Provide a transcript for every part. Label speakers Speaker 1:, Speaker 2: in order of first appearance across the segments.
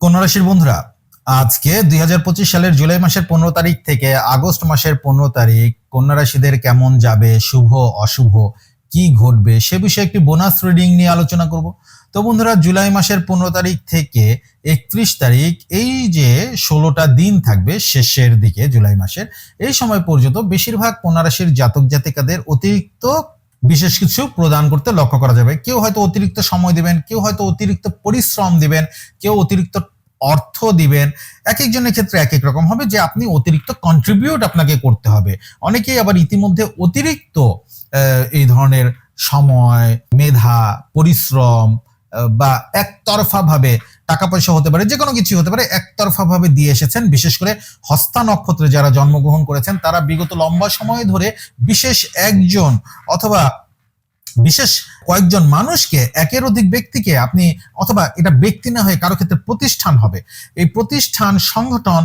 Speaker 1: কন্যা রাশির বন্ধুরা? আজকে দু হাজার পঁচিশ সালের জুলাই মাসের পনেরো তারিখ থেকে আগস্ট মাসের পনেরো তারিখ কন্যা রাশিদের কেমন যাবে, শুভ, অশুভ, কি ঘটবে সে বিষয়ে একটি বোনাস রিডিং নিয়ে আলোচনা করব। তো বন্ধুরা, জুলাই মাসের পনেরো তারিখ থেকে একত্রিশ তারিখ, এই যে ষোলোটা দিন থাকবে শেষের দিকে জুলাই মাসের, এই সময় পর্যন্ত বেশিরভাগ কন্যা রাশির জাতক জাতিকাদের অতিরিক্ত বিশেষ কিছু প্রদান করতে লক্ষ্য করা যাবে। কেউ হয়তো অতিরিক্ত সময় দিবেন, কেউ হয়তো অতিরিক্ত পরিশ্রম দিবেন, কেউ অতিরিক্ত অর্থ দিবেন। এক একজনের ক্ষেত্রে এক এক রকম হবে যে আপনি অতিরিক্ত কন্ট্রিবিউট আপনাকে করতে হবে। অনেকেই আবার ইতিমধ্যে অতিরিক্ত এই ধরনের সময়, মেধা, পরিশ্রম বা একতরফা ভাবে টাকা পয়সা হতে পারে যে কোনো কিছু হতে পারে একতরফা ভাবে দিয়ে এসেছেন। বিশেষ করে হস্তা নক্ষত্রে যারা জন্মগ্রহণ করেছেন, তারা বিগত লম্বা সময় ধরে বিশেষ একজন অথবা বিশেষ কয়েকজন মানুষকে একের অধিক ব্যক্তিকে আপনি অথবা এটা ব্যক্তি না হয়ে কারও ক্ষেত্রে প্রতিষ্ঠান হবে। এই প্রতিষ্ঠান, সংগঠন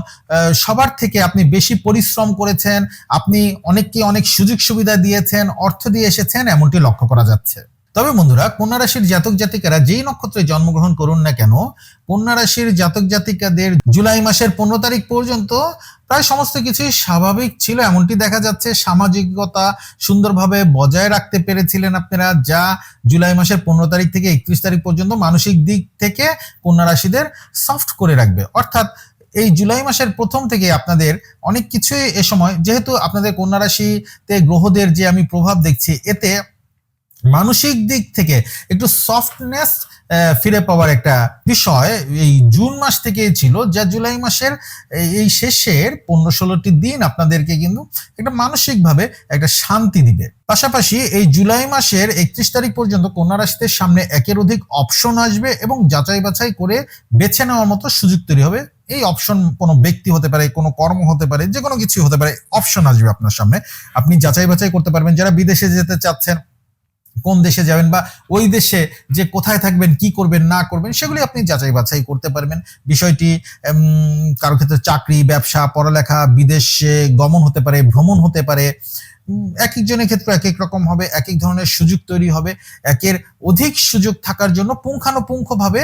Speaker 1: সবার থেকে আপনি বেশি পরিশ্রম করেছেন, আপনি অনেককে অনেক সুযোগ সুবিধা দিয়েছেন, অর্থ দিয়ে এসেছেন, এমনটি লক্ষ্য করা যাচ্ছে। তবে বন্ধুরা, কন্যা রাশির জাতক জাতিকারা যেই নক্ষত্রে জন্মগ্রহণ করুন না কেন, কন্যা রাশির জাতক জাতিকাদের জুলাই মাসের পনেরো তারিখ পর্যন্ত প্রায় সমস্ত কিছুই স্বাভাবিক ছিল। এমনটি দেখা যাচ্ছে, সামাজিকতা সুন্দরভাবে বজায় রাখতে পেরেছিলেন আপনারা, যা জুলাই মাসের পনেরো তারিখ থেকে একত্রিশ তারিখ পর্যন্ত মানসিক দিক থেকে কন্যা রাশিদের সফট করে রাখবে। অর্থাৎ এই জুলাই মাসের প্রথম থেকে আপনাদের অনেক কিছুই এ সময়, যেহেতু আপনাদের কন্যা রাশিতে গ্রহদের যে আমি প্রভাব দেখছি, এতে মানসিক দিক থেকে একটু সফটনেস ফিরে পাওয়ার একটা বিষয়। এই জুন মাস থেকে ছিল, যা জুলাই মাসের, এই- শেষের পনেরো ষোলোটি দিন আপনাদেরকে কিন্তু একটা মানসিকভাবে একটা শান্তি দিবে। পাশাপাশি এই জুলাই মাসের একত্রিশ তারিখ পর্যন্ত কন্যা রাশিদের সামনে একের অধিক অপশন আসবে এবং যাচাই বাছাই করে বেছে নেওয়ার মতো সুযোগ তৈরি হবে। এই অপশন কোনো ব্যক্তি হতে পারে, কোনো কর্ম হতে পারে যে কোনো কিছু হতে পারে অপশন আসবে আপনার সামনে। আপনি যাচাই বাছাই করতে পারবেন, যারা বিদেশে যেতে চাচ্ছেন কোন দেশে যাবেন বা ওই দেশে যে কোথায় থাকবেন, কি করবেন, না করবেন, সেগুলি আপনি যাচাই বাছাই করতে পারবেন। বিষয়টি কারও ক্ষেত্রে চাকরি, ব্যবসা, পড়ালেখা, বিদেশে গমন হতে পারে, ভ্রমণ হতে পারে এক একজনের ক্ষেত্রে এক এক রকম হবে এক এক ধরনের সুযোগ তৈরি হবে, একের অধিক সুযোগ থাকার জন্য পুঙ্খানুপুঙ্খভাবে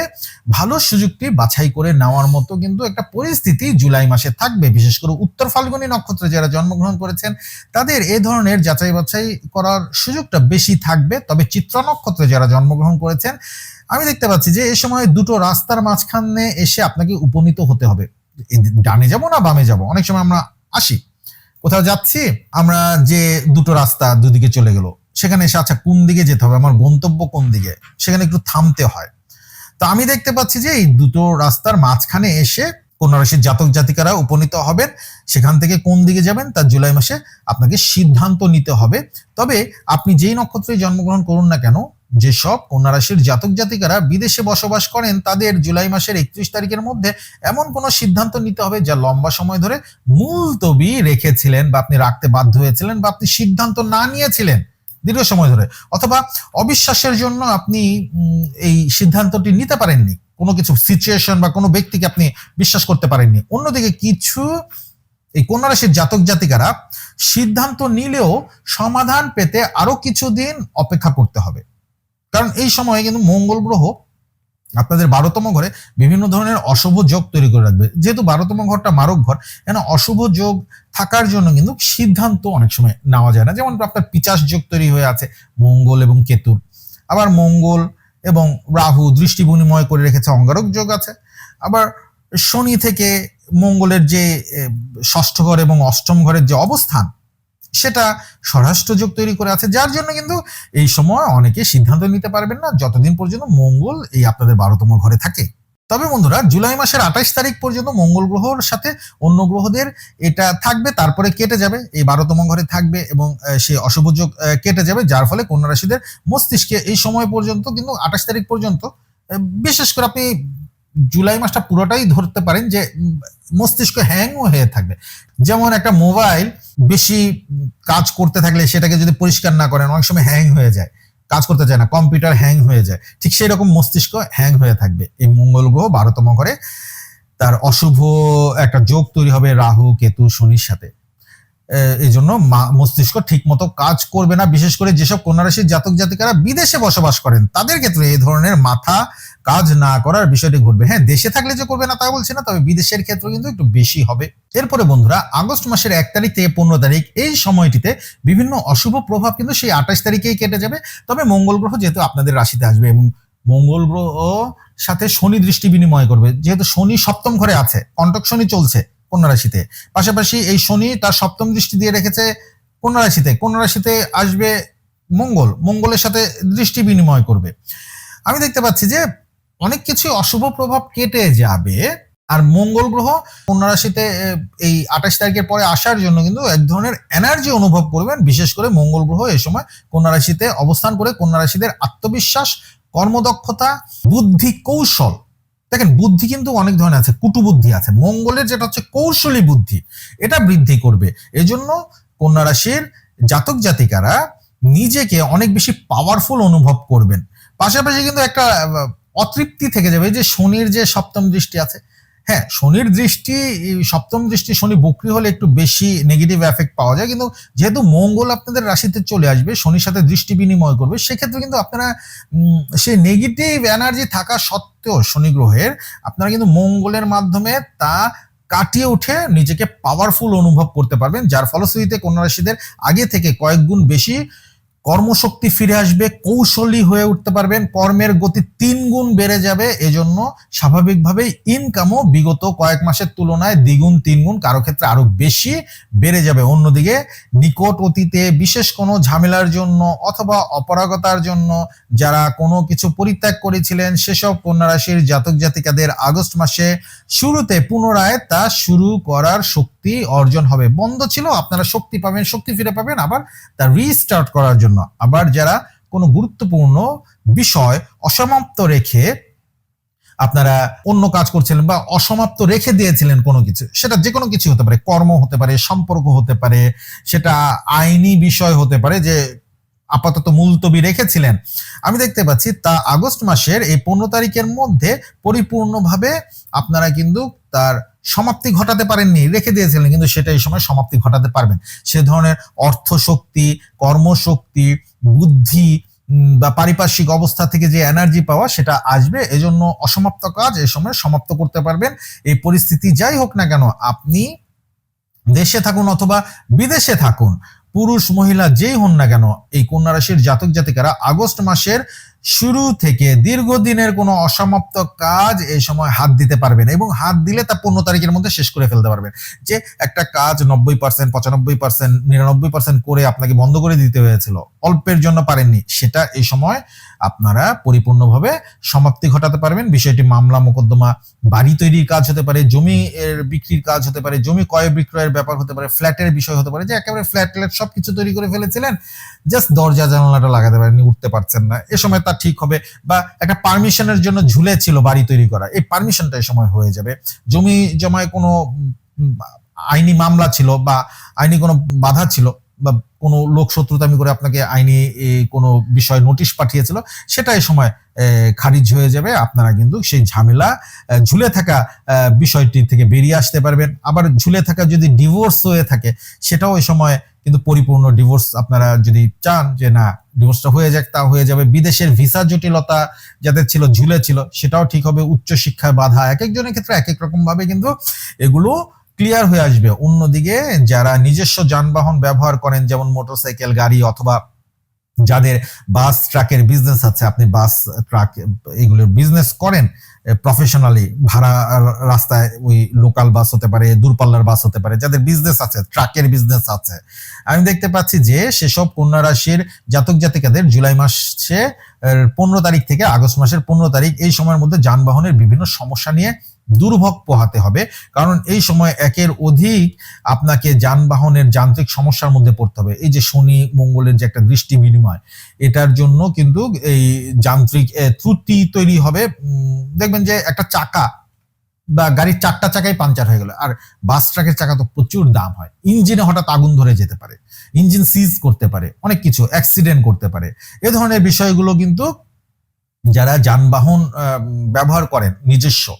Speaker 1: ভালো সুযোগটি বাছাই করে নেওয়ার মতো কিন্তু একটা পরিস্থিতি জুলাই মাসে থাকবে। বিশেষ করে উত্তর ফাল্গুনী নক্ষত্রে যারা জন্মগ্রহণ করেছেন, তাদের এ ধরনের যাচাই বাছাই করার সুযোগটা বেশি থাকবে। তবে চিত্র নক্ষত্রে যারা জন্মগ্রহণ করেছেন, আমি দেখতে পাচ্ছি যে এই সময় দুটো রাস্তার মাঝখানে এসে আপনাকে উপনীত হতে হবে। ডানে যাব না বামে যাব? অনেক সময় আমরা আসি। কোথাও যাচ্ছি, আমরা যে দুটো রাস্তা দুদিকে চলে গেল, সেখানে এসে আচ্ছা কোন দিকে যেতে হবে, আমার গন্তব্য কোন দিকে, সেখানে একটু থামতে হয়। তো আমি দেখতে পাচ্ছি যে এই দুটো রাস্তার মাঝখানে এসে কোন রাশির জাতক জাতিকারা উপনীত হবেন, সেখান থেকে কোন দিকে যাবেন, তার জুলাই মাসে আপনাকে সিদ্ধান্ত নিতে হবে। তবে আপনি যেই নক্ষত্রে জন্মগ্রহণ করুন না কেন যেসব কন্যা রাশির জাতক জাতিকারা বিদেশে বসবাস করেন, তাদের জুলাই মাসের একত্রিশ তারিখের মধ্যে এমন কোনো সিদ্ধান্ত নিতে হবে যা লম্বা সময় ধরে মুলতবি রেখেছিলেন বা আপনি রাখতে বাধ্য হয়েছিলেন বা আপনি সিদ্ধান্ত না নিয়েছিলেন দীর্ঘ সময় ধরে। অথবা অবিশ্বাসের জন্য আপনি এই সিদ্ধান্তটি নিতে পারেননি। কোনো কিছু সিচুয়েশন বা কোনো ব্যক্তিকে আপনি বিশ্বাস করতে পারেননি। অন্যদিকে কিছু এই কন্যা রাশির জাতক জাতিকারা সিদ্ধান্ত নিলেও সমাধান পেতে আরও কিছুদিন অপেক্ষা করতে হবে। কারণ এই সময়ে কিন্তু মঙ্গল গ্রহ আপনাদের বারোতম ঘরে বিভিন্ন ধরনের অশুভ যোগ তৈরি করে রাখবে। যেহেতু বারোতম ঘরটা মারক ঘর, কেন অশুভ যোগ থাকার জন্য কিন্তু সিদ্ধান্ত অনেক সময় নেওয়া যায় না। যেমন আপনার পিচাস যোগ তৈরি হয়ে আছে, মঙ্গল এবং কেতুর। আবার মঙ্গল এবং রাহু দৃষ্টি বিনিময় করে রেখেছে, অঙ্গারক যোগ আছে। আবার শনি থেকে মঙ্গলের যে ষষ্ঠ ঘর এবং অষ্টম ঘরের যে অবস্থান সেটা স্বরাষ্ট্র যোগ তৈরি করে আছে যার জন্য কিন্তু এই সময় অনেকে সিদ্ধান্ত নিতে পারবেন না যতদিন পর্যন্ত মঙ্গল এই আপনাদের বারোতম ঘরে থাকে। তবে বন্ধুরা জুলাই মাসের আঠাশ তারিখ পর্যন্ত মঙ্গল গ্রহর সাথে অন্য গ্রহদের এটা থাকবে তারপরে কেটে যাবে এই বারোতম ঘরে থাকবে এবং আহ, সেই অশুভ যোগ কেটে যাবে যার ফলে কন্যা রাশিদের মস্তিষ্কে এই সময় পর্যন্ত কিন্তু আঠাশ তারিখ পর্যন্ত বিশেষ করে আপনি জুলাই মাসটা পুরোটাই ধরতে পারেন যে মস্তিষ্ক হ্যাং হয়ে থাকবে। যেমন একটা মোবাইল বেশি কাজ করতে থাকলে সেটাকে যদি পরিষ্কার না করেন, অনেক সময় হ্যাং হয়ে যায়। কাজ করতে চায় না, কম্পিউটার হ্যাং হয়ে যায়। ঠিক সেই রকম মস্তিষ্ক হ্যাং হয়ে থাকবে। এই মঙ্গল গ্রহ বারোতম ঘরে। তার অশুভ একটা যোগ তৈরি হবে রাহু, কেতু, শনির সাথে। এই জন্য মস্তিষ্ক ঠিক মতো কাজ করবে না। বিশেষ করে যেসব কন্যা রাশির জাতক জাতিকারা বিদেশে বসবাস করেন, তাদের ক্ষেত্রে এই ধরনের মাথা কাজ না করার বিষয়টি ঘটবে। হ্যাঁ দেশে থাকলে যে করবে না তা বলছি না, তবে বিদেশের ক্ষেত্রে কিন্তু একটু বেশি হবে। এরপরে বন্ধুরা, আগস্ট মাসের এক তারিখ থেকে পনেরো তারিখ, এই সময়টিতে বিভিন্ন অশুভ প্রভাব কিন্তু সেই আঠাশ তারিখেই কেটে যাবে। তবে মঙ্গল গ্রহ যেহেতু আপনাদের রাশিতে আসবে এবং মঙ্গল গ্রহ সাথে শনি দৃষ্টি বিনিময় করবে, যেহেতু শনি সপ্তম ঘরে আছে, কন্টক শনি চলছে কন্যা রাশিতে পাশাপাশি এই শনি তার সপ্তম দৃষ্টি দিয়ে রেখেছে কন্যা রাশিতে কন্যা রাশিতে আসবে মঙ্গল। মঙ্গলের সাথে দৃষ্টি বিনিময় করবে। আমি দেখতে পাচ্ছি যে অনেক কিছু অশুভ প্রভাব কেটে যাবে আর মঙ্গল গ্রহ কন্যা রাশিতে এই আঠাশ তারিখের পরে আসার জন্য কিন্তু এক ধরনের এনার্জি অনুভব করবেন। বিশেষ করে মঙ্গল গ্রহ এ সময় কন্যা রাশিতে অবস্থান করে কন্যা রাশিদের আত্মবিশ্বাস, কর্মদক্ষতা, বুদ্ধি কৌশল দেখেন, বুদ্ধি কিন্তু অনেক ধরনের আছে, কুটুবুদ্ধি আছে। মঙ্গলের যেটা হচ্ছে কৌশলী বুদ্ধি, এটা বৃদ্ধি করবে। এজন্য কন্যা রাশির জাতক জাতিকারা নিজেকে অনেক বেশি পাওয়ারফুল অনুভব করবেন। পাশাপাশি কিন্তু একটা অতৃপ্তি থেকে যাবে। যে শনির যে সপ্তম দৃষ্টি আছে হ্যাঁ শনির দৃষ্টি সপ্তম দৃষ্টি শনি বক্রি হলে একটু বেশি নেগেটিভ এফেক্ট পাওয়া যায়। কিন্তু যেহেতু মঙ্গল আপনাদের রাশিতে চলে আসবে, শনির সাথে দৃষ্টি বিনিময় করবে, সেক্ষেত্রে কিন্তু আপনারা সেই নেগেটিভ এনার্জি থাকা সত্ত্বেও শনি গ্রহের আপনারা কিন্তু মঙ্গলের মাধ্যমে তা কাটিয়ে উঠে নিজেকে পাওয়ারফুল অনুভব করতে পারবেন। যার ফলশ্রুতিতে কন্যা রাশিদের আগে থেকে কয়েক গুণ বেশি কর্মশক্তি ফিরে আসবে, কৌশলী হয়ে উঠতে পারবেন, কর্মের গতি তিন গুণ বেড়ে যাবে, এজন্য স্বাভাবিকভাবেই ইনকামও বিগত কয়েক মাসের তুলনায় দ্বিগুণ, তিন গুণ, কারও ক্ষেত্রে আরও বেশি বেড়ে যাবে। অন্যদিকে নিকট অতীতে বিশেষ কোনো ঝামেলার জন্য অথবা অপরাগতার জন্য যারা কোনো কিছু পরিত্যাগ করেছিলেন, সেসব কন্যা রাশির জাতক জাতিকাদের আগস্ট মাসে শুরুতে পুনরায় তা শুরু করার শক্তি অর্জন হবে। বন্ধ ছিল, আপনারা শক্তি পাবেন, শক্তি ফিরে পাবেন, আবার তা রিস্টার্ট করার জন্য। আবার যারা কোনো গুরুত্বপূর্ণ বিষয় অসমাপ্ত রেখে আপনারা অন্য কাজ করছিলেন বা অসমাপ্ত রেখে দিয়েছিলেন কোনো কিছু, সেটা যে কোনো কিছু হতে পারে, কর্ম হতে পারে, সম্পর্ক হতে পারে, সেটা আইনি বিষয় হতে পারে যে আপাতত মুলতবি রেখেছিলেন। আমি দেখতে পাচ্ছি তা আগস্ট মাসের এই পনেরো তারিখের মধ্যে পরিপূর্ণভাবে আপনারা কিন্তু তার সমাপ্তি ঘটাতে পারেননি, রেখে দিয়েছিলেন, কিন্তু সেটা এই সময় সমাপ্তি ঘটাতে পারবেন। সে ধরনের অর্থশক্তি, কর্মশক্তি, বুদ্ধি বা পারিপার্শ্বিক অবস্থা থেকে যে এনার্জি পাওয়া সেটা আসবে, এজন্য অসমাপ্ত কাজ এই সময় সমাপ্ত করতে পারবেন। এই পরিস্থিতি যাই হোক না কেন, আপনি দেশে থাকুন অথবা বিদেশে থাকুন, পুরুষ মহিলা যেই হন না কেন, এই কন্যা রাশির জাতক জাতিকারা আগস্ট মাসের শুরু থেকে দীর্ঘদিনের কোনো অসমাপ্ত কাজ এই সময় হাত দিতে পারবেন এবং হাত দিলে তা পনেরো তারিখের মধ্যে শেষ করে ফেলতে পারবেন। যে একটা কাজ নব্বই পার্সেন্ট পঁচানব্বই পার্সেন্ট নিরানব্বই পার্সেন্ট করে আপনাকে বন্ধ করে দিতে হয়েছিল, অল্পের জন্য পারেননি, সেটা এই সময় আপনারা পরিপূর্ণভাবে সমাপ্তি ঘটাতে পারবেন। বিষয়টি মামলা মোকদ্দমা, বাড়ি তৈরির কাজ হতে পারে, জমি এর বিক্রির কাজ হতে পারে, জমি ক্রয় বিক্রয়ের ব্যাপার হতে পারে, ফ্ল্যাটের বিষয় হতে পারে, যে একেবারে ফ্ল্যাট ফ্ল্যাট সবকিছু তৈরি করে ফেলেছিলেন, জাস্ট দরজা জানালাটা লাগাতে পারেননি, উঠতে পারছেন না। এ সময় তা ঠিক হবে বা একটা পারমিশনের জন্য ঝুলে ছিল বাড়ি তৈরি করা। এই পারমিশনটা এই সময় হয়ে যাবে। জমি জমায় কোনো আইনি মামলা ছিল বা আইনি কোনো বাধা ছিল বা কোনো লোক শত্রুতামি করে আপনাকে আইনি কোনো বিষয় নোটিশ পাঠিয়েছিল, সেটা এই সময় খারিজ হয়ে যাবে। আপনারা কিন্তু সেই ঝামেলা ঝুলে থাকা বিষয়টি থেকে বেরিয়ে আসতে পারবেন। আবার ঝুলে থাকা যদি ডিভোর্স হয়ে থাকে, সেটাও এই সময় কিন্তু পরিপূর্ণ ডিভোর্স আপনারা যদি চান যে না, ডিভোর্সটা হয়ে যাক, তা হয়ে যাবে। বিদেশের ভিসা জটিলতা যাদের ছিল, ঝুলে ছিল, সেটাও ঠিক হবে। উচ্চ শিক্ষায় বাধা এক একজনের ক্ষেত্রে এক এক রকম ভাবে কিন্তু এগুলো ক্লিয়ার হয়ে আসবে। অন্যদিকে যারা নিজস্ব যানবাহন ব্যবহার করেন, যেমন মোটরসাইকেল গাড়ি অথবা যাদের বাস ট্রাকের বিজনেস আছে, আপনি বাস ট্রাক এগুলোর বিজনেস করেন প্রফেশনালি ভাড়া রাস্তায় ওই লোকাল বাস হতে পারে, দূরপাল্লার বাস হতে পারে, যাদের বিজনেস আছে ট্রাকের বিজনেস আছে। আমি দেখতে পাচ্ছি যে সেসব কন্যা রাশির জাতক জাতিকাদের জুলাই মাসে পনেরো তারিখ থেকে আগস্ট মাসের পনেরো তারিখ এই সময়ের মধ্যে যানবাহনের বিভিন্ন সমস্যা নিয়ে দুর্ভোগ পোহাতে হবে। কারণ এই সময় একের অধিক আপনাকে যানবাহনের যান্ত্রিক সমস্যার মধ্যে পড়তে হবে। এই যে শনি, মঙ্গলের যে একটা দৃষ্টি বিনিময়, এটার জন্য কিন্তু এই যান্ত্রিক ত্রুটি তৈরি হবে। দেখবেন যে একটা চাকা বা গাড়ির চারটা চাকাই পাঞ্চার হয়ে গেল। আর বাস ট্রাকের চাকা তো প্রচুর দাম হয়। ইঞ্জিনে হঠাৎ আগুন ধরে যেতে পারে। ইঞ্জিন সিজ করতে পারে। অনেক কিছু, অ্যাক্সিডেন্ট করতে পারে। এ ধরনের বিষয়গুলো কিন্তু যারা যানবাহন ব্যবহার করেন নিজস্ব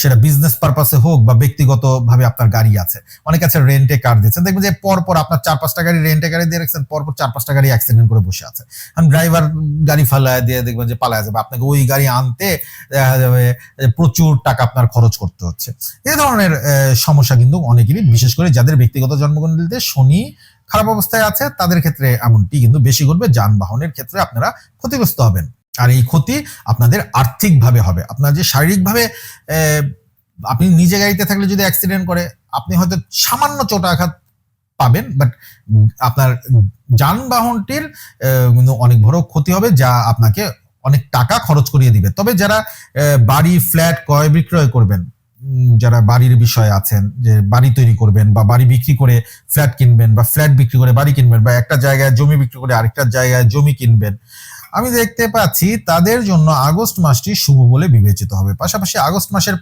Speaker 1: সেটা বিজনেস পারপাসে হোক বা ব্যক্তিগত ভাবে আপনার গাড়ি আছে। অনেক আছে রেন্টে কার দিচ্ছেন। দেখবেন যে পর পর আপনার চার পাঁচটা গাড়ি রেন্টে গাড়ি দিয়ে রাখছেন পর পর চার পাঁচটা গাড়ি অ্যাক্সিডেন্ট করে বসে আছে। কারণ ড্রাইভার গাড়ি ফালায় দিয়ে দেখবেন যে পালায় যাবে। আপনাকে ওই গাড়ি আনতে দেখা যাবে প্রচুর টাকা আপনার খরচ করতে হচ্ছে। এ ধরনের সমস্যা কিন্তু অনেকেরই, বিশেষ করে যাদের ব্যক্তিগত জন্মকুণ্ডলিতে শনি খারাপ অবস্থায় আছে, তাদের ক্ষেত্রে এমনটি কিন্তু বেশি ঘটবে। যানবাহনের ক্ষেত্রে আপনারা ক্ষতিগ্রস্ত হবেন। আর এই ক্ষতি আপনাদের আর্থিকভাবে হবে। আপনার যে শারীরিকভাবে আপনি নিজে গাড়িতে থাকলে যদি অ্যাক্সিডেন্ট করে, আপনি হয়তো সামান্য চোট আঘাত পাবেন বাট আপনার যানবাহনটির অনেক বড় ক্ষতি হবে যা আপনাকে অনেক টাকা খরচ করিয়ে দিবে। তবে যারা বাড়ি ফ্ল্যাট ক্রয় বিক্রয় করবেন যারা বাড়ির বিষয়ে আছেন, যে বাড়ি তৈরি করবেন বা বাড়ি বিক্রি করে ফ্ল্যাট কিনবেন বা ফ্ল্যাট বিক্রি করে বাড়ি কিনবেন বা একটা জায়গায় জমি বিক্রি করে আরেকটা জায়গায় জমি কিনবেন আমি দেখতে পাচ্ছি তাদের জন্য আগস্ট মাসটি শুভ বলে বিবেচিত হবে। পাশাপাশি আগস্ট মাসের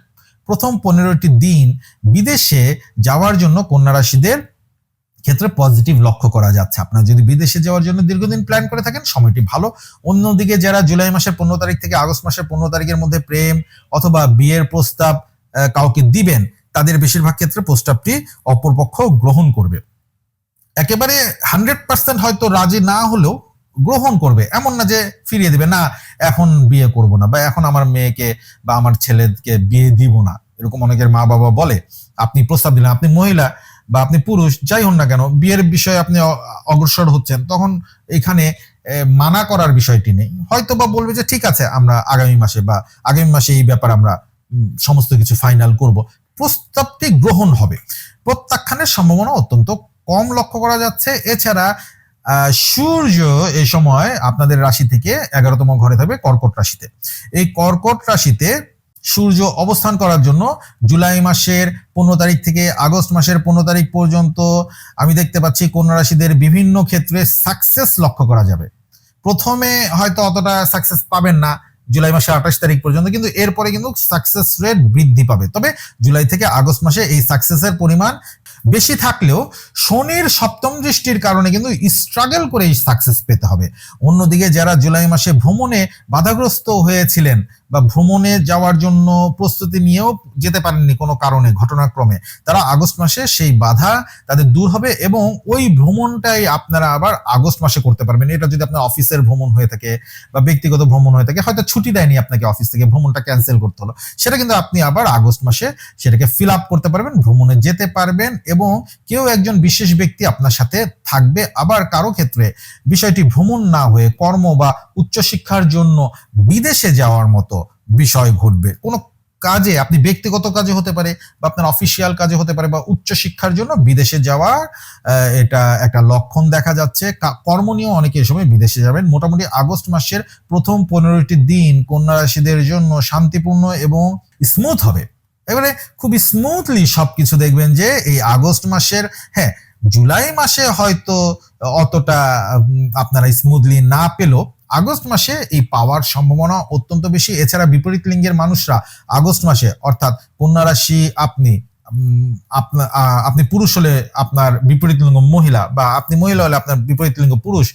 Speaker 1: প্রথম পনেরোটি দিন বিদেশে যাওয়ার জন্য কন্যা রাশিদের ক্ষেত্রে পজিটিভ লক্ষ্য করা যাচ্ছে। আপনারা যদি বিদেশে যাওয়ার জন্য দীর্ঘদিন প্ল্যান করে থাকেন, সময়টি ভালো। অন্যদিকে যারা জুলাই মাসের পনেরো তারিখ থেকে আগস্ট মাসের পনেরো তারিখের মধ্যে প্রেম অথবা বিয়ের প্রস্তাব কাউকে দিবেন, তাদের বেশিরভাগ ক্ষেত্রে প্রস্তাবটি অপরপক্ষ গ্রহণ করবে। একেবারে হান্ড্রেড পার্সেন্ট হয়তো রাজি না হলেও গ্রহণ করবে। এমন না যে ফিরিয়ে দিবে, না, এখন বিয়ে করব না বা এখন আমার মেয়েকে বা আমার ছেলেকে বিয়ে দিব না। এরকম অনেকের মা বাবা বলে। আপনি প্রস্তাব দিলেন, আপনি মহিলা বা আপনি পুরুষ, যাই হন না কেন, বিয়ের বিষয়ে আপনি অগ্রসর হচ্ছেন। তখন এখানে মানা করার বিষয়টি নেই। হয়তো বা বলবে যে, ঠিক আছে, আমরা আগামী মাসে বা আগামী মাসে এই ব্যাপার আমরা সমস্ত কিছু ফাইনাল করব। প্রস্তাবটি গ্রহণ হবে। প্রত্যাখ্যানের সম্ভাবনা অত্যন্ত কম লক্ষ্য করা যাচ্ছে। এছাড়া সূর্য এই সময় আপনাদের রাশি থেকে এগারোতম ঘরে থাকবে কর্কট রাশিতে। এই কর্কট রাশিতে সূর্য অবস্থান করার জন্য জুলাই মাসের পনেরো তারিখ থেকে আগস্ট মাসের পনেরো তারিখ পর্যন্ত আমি দেখতে পাচ্ছি কন্যা রাশিদের বিভিন্ন ক্ষেত্রে সাকসেস লক্ষ্য করা যাবে। প্রথমে হয়তো অতটা সাকসেস পাবেন না। জুলাই মাসে আঠাশ তারিখ পর্যন্ত, কিন্তু এরপরে কিন্তু সাকসেস রেট বৃদ্ধি পাবে। তবে জুলাই থেকে আগস্ট মাসে এই সাকসেসের পরিমাণ বেশি থাকলেও শনির সপ্তম দৃষ্টির কারণে কিন্তু স্ট্রাগল করে এই সাকসেস পেতে হবে। অন্যদিকে যারা জুলাই মাসে ভ্রমণে বাধাগ্রস্ত হয়েছিলেন বা ভ্রমণে যাওয়ার জন্য প্রস্তুতি নিয়েও যেতে পারেননি কোনো কারণে, ঘটনাক্রমে, তারা আগস্ট মাসে সেই বাধা তাদের দূর হবে এবং ওই ভ্রমণটাই আপনারা আবার আগস্ট মাসে করতে পারবেন। এটা যদি আপনার অফিসের ভ্রমণ হয়ে থাকে বা ব্যক্তিগত ভ্রমণ হয়ে থাকে, হয়তো ছুটি দেয়নি আপনাকে অফিস থেকে, ভ্রমণটা ক্যান্সেল করতে হলো। সেটা কিন্তু আপনি আবার আগস্ট মাসে সেটাকে ফিল আপ করতে পারবেন, ভ্রমণে যেতে পারবেন এবং কেউ একজন বিশেষ ব্যক্তি আপনার সাথে থাকবে। আবার কারও ক্ষেত্রে বিষয়টি ভ্রমণ না হয়ে কর্ম বা উচ্চশিক্ষার জন্য বিদেশে যাওয়ার মতো বিষয় ঘটবে। কোনো কাজে, আপনি ব্যক্তিগত কাজে হতে পারে বা আপনার অফিসিয়াল কাজে হতে পারে বা উচ্চশিক্ষার জন্য বিদেশে যাওয়ার এটা একটা লক্ষণ দেখা যাচ্ছে। কর্ম নিয়েও অনেকে এই সময় বিদেশে যাবেন। মোটামুটি আগস্ট মাসের প্রথম পনেরোটি দিন কন্যা রাশিদের জন্য শান্তিপূর্ণ এবং স্মুথ হবে। এবারে খুব স্মুথলি সবকিছু দেখবেন যে এই আগস্ট মাসের হ্যাঁ জুলাই মাসে হয়তো অতটা আপনারা স্মুথলি না পেলেও আগস্ট মাসে এই পাওয়ার সম্ভাবনা অত্যন্ত বেশি। এছাড়া বিপরীত লিঙ্গের মানুষরা আগস্ট মাসে অর্থাৎ কন্যা রাশি আপনি উম, আপনা- পুরুষ হলে আপনার বিপরীত লিঙ্গ মহিলা বা আপনি মহিলা হলে আপনার বিপরীত লিঙ্গ পুরুষ।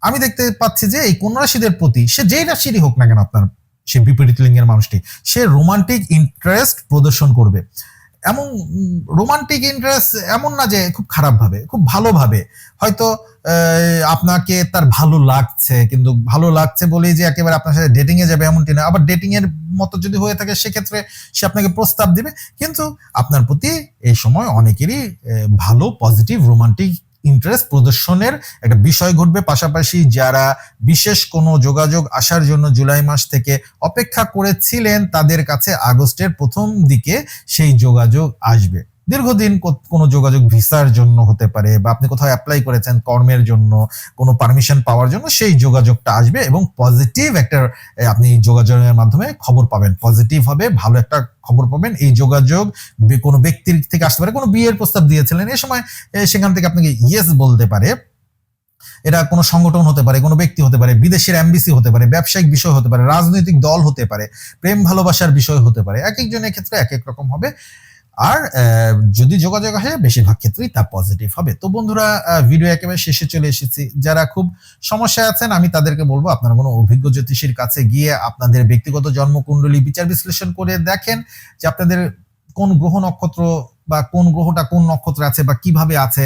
Speaker 1: আমি দেখতে পাচ্ছি যে এই কন্যা রাশিদের প্রতি সে যেই রাশিরই হোক না কেন আপনার সে বিপরীত লিঙ্গের মানুষটি সে রোমান্টিক ইন্টারেস্ট প্রদর্শন করবে। এমন রোমান্টিক ইন্টারেস্ট এমন না যে খুব খারাপভাবে, খুব ভালোভাবে। হয়তো আপনাকে তার ভালো লাগছে, কিন্তু ভালো লাগছে বলেই যে একেবারে আপনার সাথে ডেটিংয়ে যাবে এমনটি না। আবার ডেটিংয়ের মতো যদি হয়ে থাকে, সেক্ষেত্রে সে আপনাকে প্রস্তাব দিবে। কিন্তু আপনার প্রতি এই সময় অনেকেরই ভালো পজিটিভ রোমান্টিক ইন্টারেস্ট প্রদর্শনের একটা বিষয় ঘটবে। পাশাপাশি যারা বিশেষ কোনো যোগাযোগ আসার জন্য জুলাই মাস থেকে অপেক্ষা করেছিলেন, তাদের কাছে আগস্টের প্রথম দিকে সেই যোগাযোগ আসবে। দীর্ঘদিন কোনো যোগাযোগ ভিসার জন্য হতে পারে বা আপনি কোথাও অ্যাপ্লাই করেছেন কর্মের জন্য, কোনো পারমিশন পাওয়ার জন্য, সেই যোগাযোগটা আসবে এবং পজিটিভ একটা আপনি যোগাযোগের মাধ্যমে খবর পাবেন। পজিটিভ হবে, ভালো একটা খবর পাবেন। এই যোগাযোগ কোনো ব্যক্তির থেকে আসতে পারে, কোনো বিয়ের প্রস্তাব দিয়েছিলেন, এ সময় সেখান থেকে আপনাকে ইয়েস বলতে পারে। এটা কোনো সংগঠন হতে পারে, কোনো ব্যক্তি হতে পারে, বিদেশের এমবিসি হতে পারে, ব্যবসায়িক বিষয় হতে পারে, রাজনৈতিক দল হতে পারে, প্রেম ভালোবাসার বিষয় হতে পারে, এক একজনের ক্ষেত্রে এক এক রকম হবে। আর যদি যোগাযোগ আসে, বেশিরভাগ ক্ষেত্রেই তা পজিটিভ হবে। তো বন্ধুরা ভিডিও একেবারে শেষে চলে এসেছি। যারা খুব সমস্যায় আছেন, আমি তাদেরকে বলব, আপনারা কোনো অভিজ্ঞ জ্যোতিষীর কাছে গিয়ে আপনাদের ব্যক্তিগত জন্মকুণ্ডলী বিচার বিশ্লেষণ করে দেখেন যে আপনাদের কোন গ্রহ নক্ষত্র বা কোন গ্রহটা কোন নক্ষত্রে আছে বা কীভাবে আছে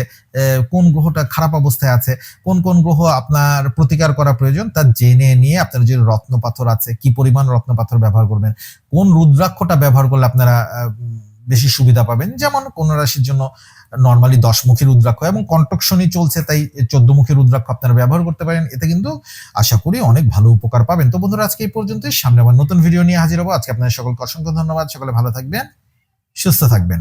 Speaker 1: কোন গ্রহটা খারাপ অবস্থায় আছে, কোন কোন গ্রহ আপনার প্রতিকার করা প্রয়োজন তা জেনে নিয়ে আপনার যে রত্ন পাথর আছে, কি পরিমাণ রত্ন পাথর ব্যবহার করবেন, কোন রুদ্রাক্ষটা ব্যবহার করলে আপনারা বেশি সুবিধা পাবেন। যেমন কোন রাশির জন্য নর্মালি দশমুখী রুদ্রাক্ষ এবং কন্টক শনি চলছে, তাই চোদ্দমুখী রুদ্রাক্ষ আপনারা ব্যবহার করতে পারেন। এতে কিন্তু আশা করি অনেক ভালো উপকার পাবেন। তো বন্ধুরা, আজকে এই পর্যন্ত সামনে আবার নতুন ভিডিও নিয়ে হাজির হব। আজকে আপনাদের সকলকে অসংখ্য ধন্যবাদ। সকলে ভালো থাকবেন, সুস্থ থাকবেন।